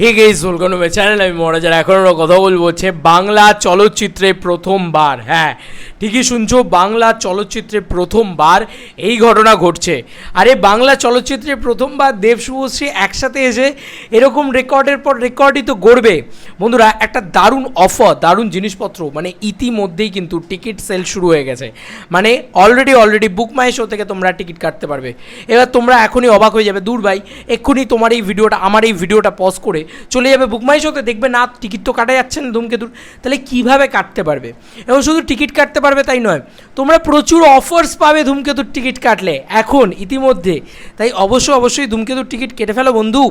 হে guys welcome channel আমি মহারাজার এখন আমরা কথা বলব হচ্ছে বাংলা চলচ্চিত্রে প্রথমবার। হ্যাঁ ঠিকই শুনছো, বাংলা চলচ্চিত্রে প্রথমবার এই ঘটনা ঘটছে। আরে, বাংলা চলচ্চিত্রে প্রথমবার দেব শুভশ্রী একসাথে এসে এরকম রেকর্ডের পর রেকর্ডই তো গড়বে। বন্ধুরা, একটা দারুণ অফার, দারুণ জিনিসপত্র মানে ইতিমধ্যেই কিন্তু টিকিট সেল শুরু হয়ে গেছে। মানে already already Book My Show থেকে তোমরা টিকিট কাটতে পারবে। এবার তোমরা এখনই অবাক হয়ে যাবে। দূর ভাই, এক্ষুনি তোমার এই ভিডিওটা, আমার এই ভিডিওটা পজ করে চলে যাবে বুক মাই শোতে দেখবে না টিকিট তো কাটা যাচ্ছে না ধূমকেতুর। তাহলে কীভাবে কাটতে পারবে? এবং শুধু টিকিট কাটতে পারবে তাই নয়, তোমরা প্রচুর অফার্স পাবে ধূমকেতুর টিকিট কাটলে, এখন, ইতিমধ্যে। তাই অবশ্যই অবশ্যই ধূমকেতুর টিকিট কেটে ফেলো বন্ধু।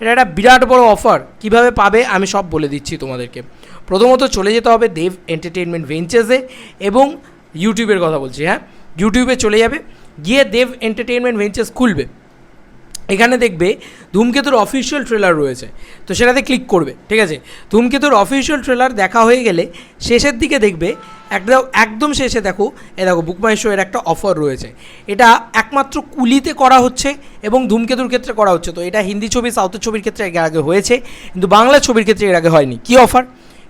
এটা একটা বিরাট বড় অফার কীভাবে পাবে, আমি সব বলে দিচ্ছি তোমাদেরকে। প্রথমত চলে যেতে হবে দেব এন্টারটেনমেন্ট ভেঞ্চার্সে এবং ইউটিউবের কথা বলছি হ্যাঁ? ইউটিউবে চলে যাবে, গিয়ে দেব এন্টারটেনমেন্ট ভেঞ্চার্স খুলবে। এখানে দেখবে ধূমকেতুর অফিসিয়াল ট্রেলার রয়েছে। তো সেটাতে ক্লিক করবে, ঠিক আছে? ধূমকেতুর অফিসিয়াল ট্রেলার দেখা হয়ে গেলে শেষের দিকে দেখবে একদম একদম শেষে দেখো, এ দেখো বুকমাই শো এর একটা অফার রয়েছে। এটা একমাত্র কুলিতে করা হচ্ছে এবং ধূমকেতুর ক্ষেত্রে করা হচ্ছে। তো এটা হিন্দি ছবি, সাউথের ছবির ক্ষেত্রে এর আগে হয়েছে, কিন্তু বাংলা ছবির ক্ষেত্রে এর আগে হয়নি। কী অফার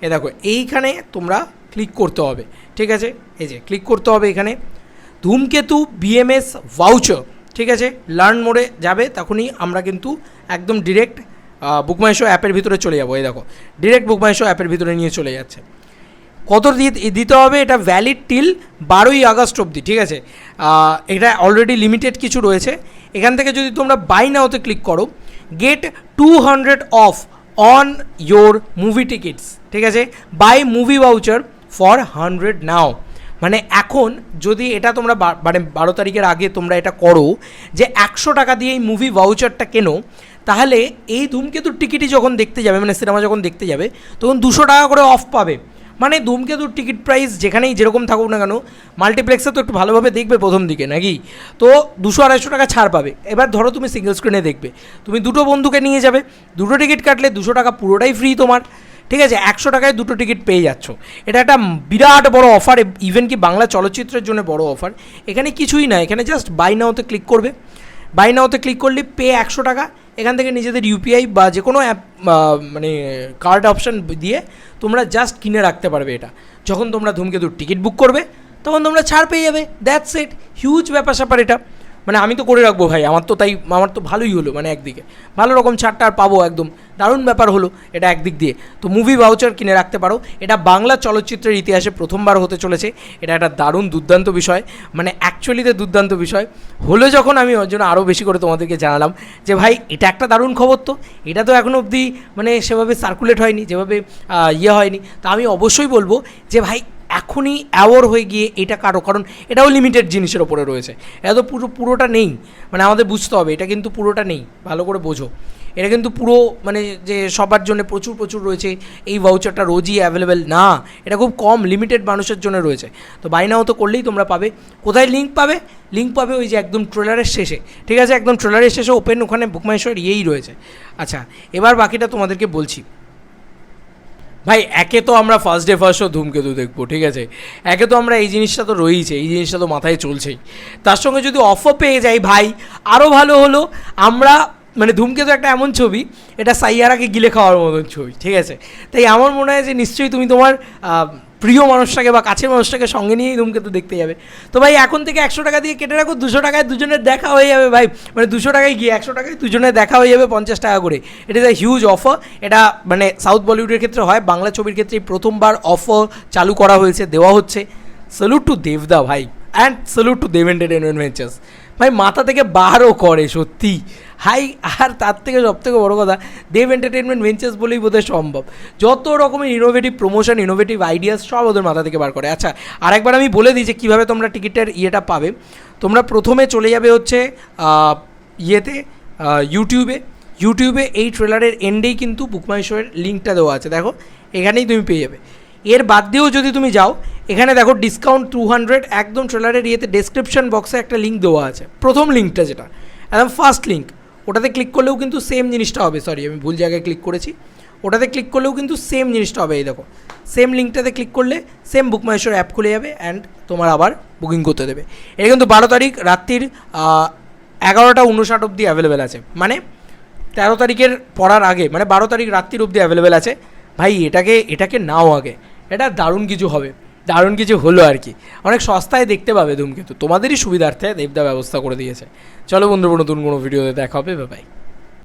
এ দেখো, এইখানে তোমরা ক্লিক করতে হবে, ঠিক আছে? এই যে ক্লিক করতে হবে এখানে। ধূমকেতু বিএমএস ভাউচার ঠিক আছে লার্ন মোডে যাবে, তখনই আমরা কিন্তু একদম ডিরেক্ট বুকমাইশো অ্যাপের ভিতরে চলে যাব। এই দেখো ডিরেক্ট বুকমাইশো অ্যাপের ভিতরে নিয়ে চলে যাচ্ছে। কত দিতে হবে? এটা ভ্যালিড টিল বারোই আগস্ট অবধি, ঠিক আছে? এটা অলরেডি লিমিটেড কিছু রয়েছে। এখান থেকে যদি তোমরা বাই নাওতে ক্লিক করো get two hundred off on your movie tickets ঠিক আছে? Buy movie voucher for hundred now মানে এখন যদি এটা তোমরা মানে বারো তারিখের আগে তোমরা এটা করো, যে একশো টাকা দিয়ে এই মুভি ভাউচারটা কেনো, তাহলে এই ধূমকেতুর টিকিটই যখন দেখতে যাবে মানে সিনেমা যখন দেখতে যাবে, তখন দুশো টাকা করে অফ পাবে। মানে ধূমকেতুর টিকিট প্রাইস যেখানেই যেরকম থাকুক না কেন মাল্টিপ্লেক্সে তো একটু ভালোভাবে দেখবে প্রথম দিকে, নাকি? তো দুশো আড়াইশো টাকা ছাড় পাবে। এবার ধরো তুমি সিঙ্গেল স্ক্রিনে দেখবে, তুমি দুটো বন্ধুকে নিয়ে যাবে, দুটো টিকিট কাটলে দুশো টাকা পুরোটাই ফ্রি তোমার। ঠিক আছে, একশো টাকায় দুটো টিকিট পেয়ে যাচ্ছ। এটা একটা বিরাট বড় অফার ইভেন কি বাংলা চলচ্চিত্রের জন্য বড় অফার এখানে কিছুই না, এখানে জাস্ট বাই নাওতে ক্লিক করবে। বাই নাওতে ক্লিক করলে পে একশো টাকা, এখান থেকে নিজেদের ইউপিআই বা যে কোনো অ্যাপ মানে কার্ড অপশান দিয়ে তোমরা জাস্ট কিনে রাখতে পারবে এটা। যখন তোমরা ধূমকেতুর টিকিট বুক করবে, তখন তোমরা ছাড় পেয়ে যাবে। দ্যাটস ইট হিউজ ব্যাপার স্যাপার এটা। মানে আমি তো করে রাখব ভাই, আমার তো তাই, আমার তো ভালোই হলো মানে একদিকে। ভালো রকম ছাড়টা আর পাবো একদম। দারুণ ব্যাপার হলো এটা একদিক দিয়ে। তো মুভি ভাউচার কিনে রাখতে পারো। এটা বাংলা চলচ্চিত্রের ইতিহাসে প্রথমবার হতে চলেছে। এটা একটা দারুণ দুর্দান্ত বিষয়। মানে অ্যাকচুয়ালিতে দুর্দান্ত বিষয়। হলো যখন আমি ওর জন্য আরও বেশি করে তোমাদেরকে জানালাম যে, ভাই, এটা একটা দারুণ খবর তো। এটা তো এখনও অবধি মানে সেভাবে সার্কুলেট হয়নি, যেভাবে ইয়ে হয়নি। তা আমি অবশ্যই বলব যে, ভাই এখনই অ্যাওয়ার হয়ে গিয়ে এটা কারও, কারণ এটাও লিমিটেড জিনিসের ওপরে রয়েছে। এটা তো পুরো, পুরোটা নেই। মানে আমাদের বুঝতে হবে, এটা কিন্তু পুরোটা নেই। ভালো করে বোঝো। এটা কিন্তু পুরো মানে যে সবার জন্য প্রচুর প্রচুর রয়েছে, এই ভাউচারটা রোজই অ্যাভেলেবেল না। এটা খুব কম লিমিটেড মানুষের জন্য রয়েছে। তো বাই নাও তো করলেই তোমরা পাবে। কোথায় লিঙ্ক পাবে? লিঙ্ক পাবে ওই যে একদম ট্রেলারের শেষে। ঠিক আছে, একদম ট্রেলারের শেষে ওপেন ওখানে বুকমাইশোর ইয়েই রয়েছে। আচ্ছা এবার বাকিটা তোমাদেরকে বলছি। ভাই, একে তো আমরা ফার্স্ট ডে ফার্স্ট শো ধূমকেতু দেখব, ঠিক আছে? একে তো আমরা এই জিনিসটা তো রয়েইছে, এই জিনিসটা তো মাথায় চলছেই। তার সঙ্গে যদি অফার পেয়ে যাই, ভাই আরও ভালো হলো, আমরা মানে ধূমকেতু একটা এমন ছবি, এটা সাইয়ারাকে গিলে খাওয়ার মতন ছবি, ঠিক আছে? তাই আমার মনে হয় যে নিশ্চয়ই তুমি তোমার প্রিয় মানুষটাকে বা কাছের মানুষটাকে সঙ্গে নিয়েই ধূমকেতু দেখতে যাবে। তো ভাই, এখন থেকে একশো টাকা দিয়ে কেটে রাখো, দুশো টাকায় দুজনের দেখা হয়ে যাবে ভাই। মানে দুশো টাকায় গিয়ে একশো টাকায় দুজনের দেখা হয়ে যাবে পঞ্চাশ টাকা করে। এটা ইজ হিউজ অফার এটা মানে সাউথ বলিউডের ক্ষেত্রে হয়, বাংলা ছবির ক্ষেত্রে প্রথমবার অফার চালু করা হয়েছে, দেওয়া হচ্ছে। স্যালুট টু দেবদা ভাই and salute to Dev Entertainment Ventures ভাই, মাথা থেকে বারও করে, সত্যি। হাই, আর তার থেকে সব থেকে বড়ো কথা, দেব এন্টারটেনমেন্ট ভেঞ্চার্স বলেই বোধহয় সম্ভব। যত রকমের ইনোভেটিভ প্রমোশন ইনোভেটিভ আইডিয়াস সব ওদের মাথা থেকে বার করে। আচ্ছা আরেকবার আমি বলে দিই যে কীভাবে তোমরা টিকিটের ইয়েটা পাবে। তোমরা প্রথমে চলে যাবে হচ্ছে ইয়েতে ইউটিউবে ইউটিউবে এই ট্রেলারের এন্ডেই কিন্তু বুকমাই শোয়ের লিঙ্কটা দেওয়া আছে। দেখো, এখানেই তুমি পেয়ে যাবে। এর বাদ দিয়েও যদি তুমি যাও, এখানে দেখো ডিসকাউন্ট টু হান্ড্রেড একদম ট্রেলারের ইয়েতে ডেসক্রিপশন বক্সে একটা লিঙ্ক দেওয়া আছে। প্রথম লিঙ্কটা যেটা, একদম ফার্স্ট লিঙ্ক ওটাতে ক্লিক করলেও কিন্তু সেম জিনিসটা হবে। সরি আমি ভুল জায়গায় ক্লিক করেছি। ওটাতে ক্লিক করলেও কিন্তু সেম জিনিসটা হবে, এই দেখো। সেম লিঙ্কটাতে ক্লিক করলে same book my show app খুলে যাবে অ্যান্ড তোমার আবার বুকিং করতে দেবে। এটা কিন্তু বারো তারিখ রাত্রির এগারোটা উনষাট অবধি অ্যাভেলেবেল আছে। মানে তেরো তারিখের পড়ার আগে মানে বারো তারিখ রাত্রির অবধি অ্যাভেলেবেল আছে। ভাই, এটাকে এটাকে নাও আগে। এটা দারুণ কিছু হবে। দারুণ কিছু হলো আর কি। অনেক সস্তায় দেখতে পাবে ধূমকেতু। তোমাদেরই সুবিধার্থে দেবদা ব্যবস্থা করে দিয়েছে। চলো বন্ধুরা, নতুন কোনো ভিডিওতে দেখা হবে বাই